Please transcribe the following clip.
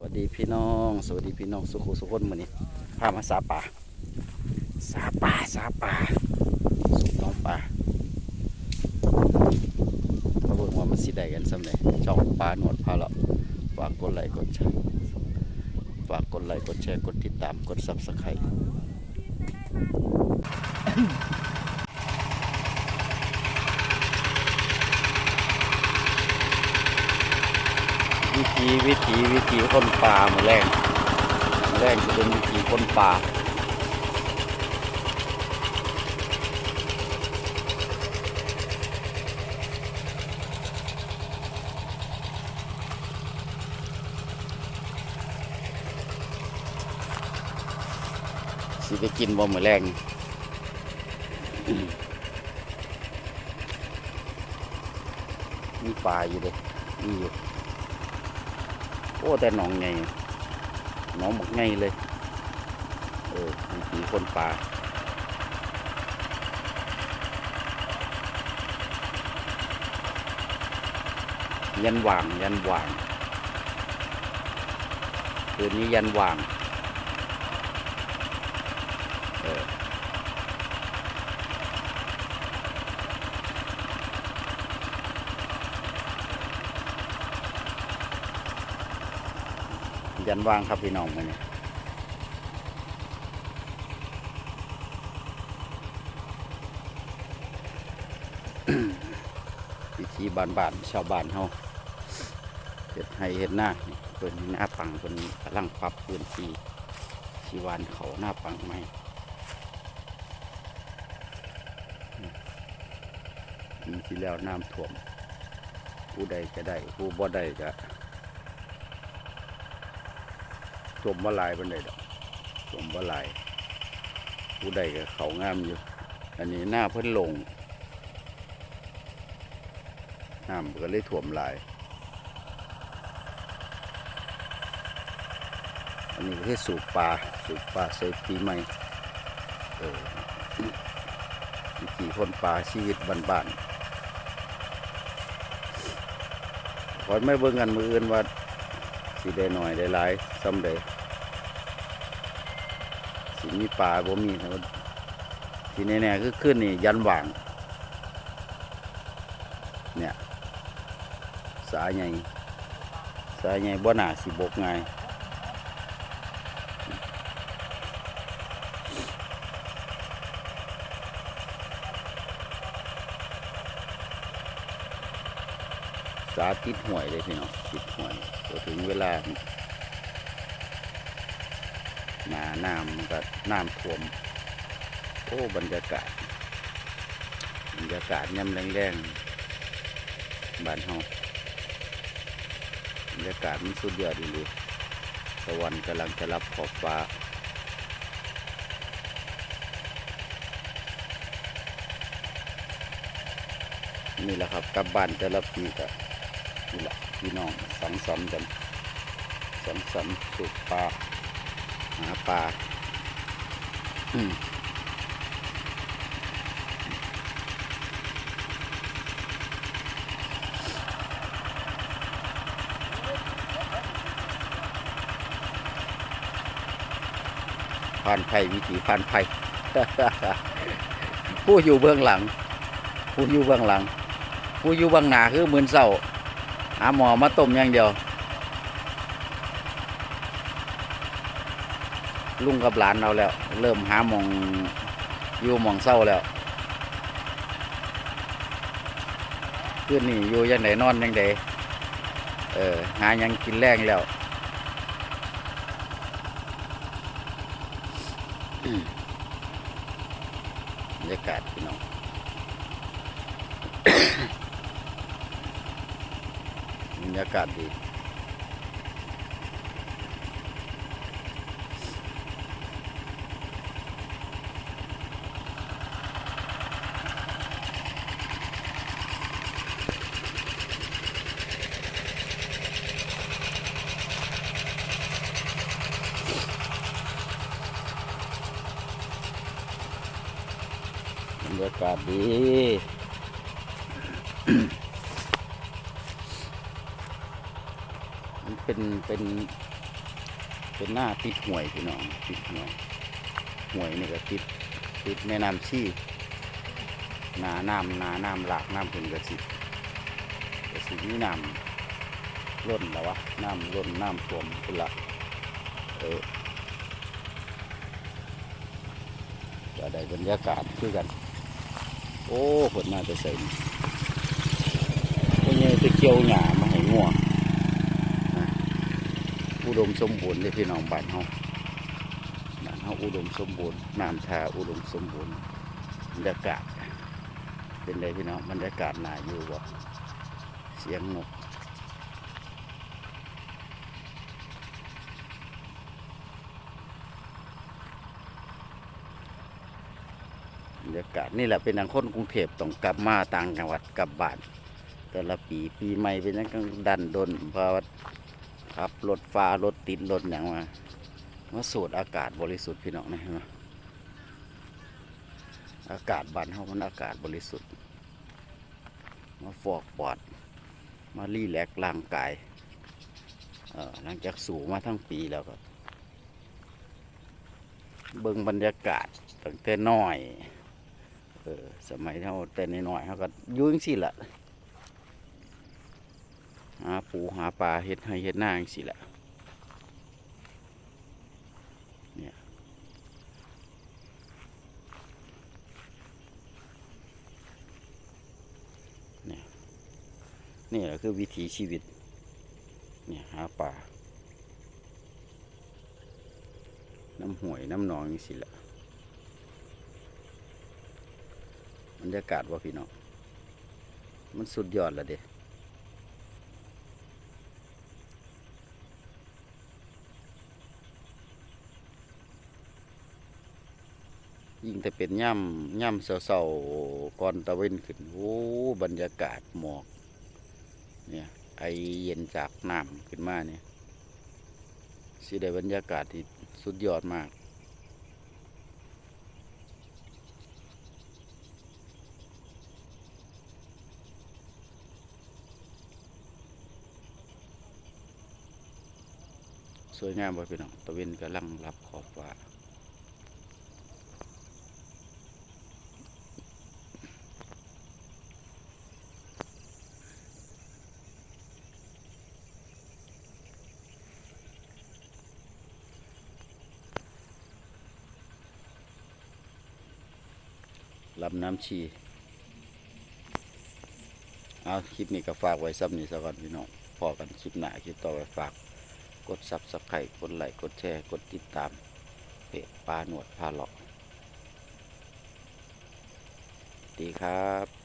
สวัสดีพี่น้อง สวัสดีพี่น้องสุขุสุขนมือนี้พามาสาป่าสาป่าสาป่าสุกน้องป่ามาเบิ่งว่ามันสิได้กันสำเร็จช่องป่าหนวดพาเราฝากกดไลค์กดแชร์ฝากกดไลค์กดแชร์กดติดตามกดซับสไครต์ วิธีวิธีวิธีคนป่ามือแรงมือแรงจะเป็นวิธีคนป่าสิไปกินบ่มือแรงมีปลาอยู่เด้มีอยู่ อ้แต่หนองไงหนองหมกไงเลยเออมีผีคนปลายันหว่าง ยันหว่าง คืนนี้ยันหว่าง เออ ยันว่างครับพี่น้องมาเนี่ยวิธีบ้านบานๆชาวบ้านเฮาเห็ดให้เห็ดหน้าเปิดหน้าปังคนกำลังปรับพื้นที่ชีวานเขาหน้าปังใหม่ปีที่แล้วน้ำท่วม ผู้ใดก็ได้ ผู้บ่ได้ก็ ท่วมบ่หลายปานใดดอกท่วมบ่หลายผู้ใดก็เขางามอยู่ อันนี้หน้าเพิ่นลงน้ำก็เลยท่วมหลาย อันนี้ก็คือสูบปลาสูบปลาใส่ปีใหม่เออวิธีคนปลาชีวิตบ้านๆขอไม่เบิ่งกันมืออื่นว่าสิได้หน่อยได้หลายซ้ำใด สิมีปลาบ่มีแต่ว่าที่แน่ๆคือขึ้นนี่ยันหว่าง เนี่ย สายใหญ่ สายใหญ่บ่หนาสิบกง่ายสาติดห่วยเลยพี่น้องติดห่วยพอถึงเวลา น้ำมันก็น้ำท่วม โอ้บรรยากาศ บรรยากาศย่ำแรงๆบ้านเฮาบรรยากาศมันสุดยอดดีตะวันกำลังจะรับขอบฟ้านี่แหละครับกลับบ้านแต่ละปีก็นี่แหละพี่น้องสังสรรค์กันสังสรรค์สูบปลา หาปลาผ่านไผ่วิถีผ่านไผ่ผู้อยู่เบื้องหลัง ผู้อยู่เบื้องหลัง ผู้อยู่เบื้องหน้าคือมือนเศร้าหาหมอมาต้มอย่างเดียว ลุงกับหลานเราแล้ว เริ่มหามองอยู่มองเศร้าแล้วคืนนี้อยู่ยังไงนนอนยังไงเออหายังกินแรงแล้วบรรยากาศพี่น้องบรรยากาศดี บรรยากาศดีมันเป็นเป็นเป็นหน้าติดห่วยพี่น้องติดห่วยห่วยนี่ก็ติดติดแม่น้ำชีนาน้ำนาน้ำหลากน้ำเพิ่นกระสิกระสิมีน้ำล้นแล้ววะน้ำล้นน้ำท่วมพุ่นละเออก็ได้บรรยากาศคือกัน โอ้ผลมาจะใส่ก็ยังจะเกี่ยวหญ้ามาให้งัวงอุดมสมบูรณ์เลยพี่น้องบ้านเฮาบ้านเฮาอุดมสมบูรณ์น้ำทาอุดมสมบูรณ์บรรยากาศ เป็นไรพี่น้องบรรยากาศน่าอยู่บ่เสียงนก รรยากาศนี่แหละเป็นทางคนกรุงเทพต้องกลับมาต่างจังหวัดกลับบ้าน แต่ละปีปีใหม่เป็นยังกังดันดนเพราะว่าขับรถฟ้ารถติดรถอย่างมามาสูดอากาศบริสุทธิ์พี่น้องนะเห็นไหมอากาศบ้านเฮามันอากาศบริสุทธิ์ มาฟอกปอด มารีแลกร่างกายหลังจากสูงมาทั้งปีแล้วก็ เบิ่งบรรยากาศตั้งแต่น้อย ออสมัยเท่าแต่นน้อยเขาก็ยุ่งสิละหาปูหาปลาเฮ็ดให้เฮ็ดหน้างสิละเนี่ยเนี่ยนี่แหละคือวิถีชีวิตเนี่ยหาปลาน้ำห่วยน้ำหนองสิละบ รรยากาศว่าพี่น้อง มันสุดยอดละเด้ยิ่งแต่เป็นย่ำย่ำเศร้าๆก่อนตะเวนขึ้น โอ้ บรรยากาศหมอก เนี่ย ไอเย็นจากน้ำขึ้นมาเนี่ยสิได้บรรยากาศที่สุดยอดมาก สวยงามบ่พี่น้องตะเวนกำลังรับขอบฟ้าลำน้ำชีเอาคลิปนี้ก็ฝากไว้ซ้ำนี้ซะก่อนพี่น้องพอกันคลิปหน้าคลิปต่อไปฝาก กดซับสไครต์กดไลค์กดแชร์กดติดตามเพจปลาหนวดพาหลอกดีครับ